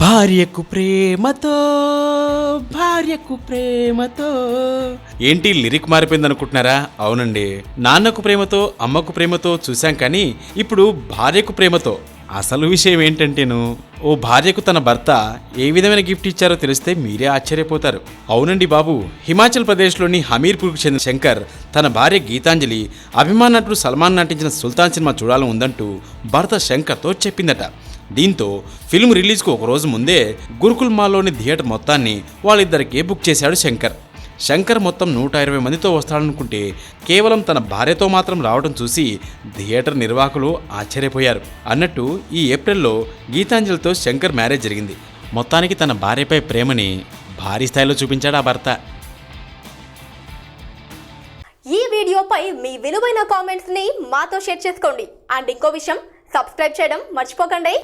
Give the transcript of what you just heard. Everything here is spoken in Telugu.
భార్యకు ప్రేమతో భార్యకు ప్రేమతో. ఏంటి లిరిక్ మారిపోయింది అనుకుంటున్నారా అవునండి. నాన్నకు ప్రేమతో అమ్మకు ప్రేమతో చూశాం కానీ ఇప్పుడు భార్యకు ప్రేమతో. అసలు విషయం ఏంటంటేను ఓ భార్యకు తన భర్త ఏ విధమైన గిఫ్ట్ ఇచ్చారో తెలిస్తే మీరే ఆశ్చర్యపోతారు. అవునండి బాబు హిమాచల్ ప్రదేశ్లోని హమీర్పూర్కు చెందిన శంకర్ తన భార్య గీతాంజలి అభిమాన నటుడు సల్మాన్ నటించిన సుల్తాన్ సినిమా చూడాలని ఉందంటూ భర్త శంకర్తో చెప్పిందట. దీంతో ఫిల్మ్ రిలీజ్కు ఒక రోజు ముందే గురుకుల్ మాల్లోని థియేటర్ మొత్తాన్ని వాళ్ళిద్దరికే బుక్ చేశాడు శంకర్. శంకర్ మొత్తం నూట ఇరవై మందితో వస్తాడనుకుంటే కేవలం తన భార్యతో మాత్రం రావడం చూసి థియేటర్ నిర్వాహకులు ఆశ్చర్యపోయారు. అన్నట్టు ఈ ఏప్రిల్లో గీతాంజలితో శంకర్ మ్యారేజ్ జరిగింది. మొత్తానికి తన భార్యపై ప్రేమని భారీ స్థాయిలో చూపించాడు ఆ భర్త. ఈ వీడియోపై మీ విలువైన కామెంట్స్ని మాతో షేర్ చేసుకోండి. అండ్ ఇంకో విషయం సబ్స్క్రైబ్ చేయడం మర్చిపోకండి.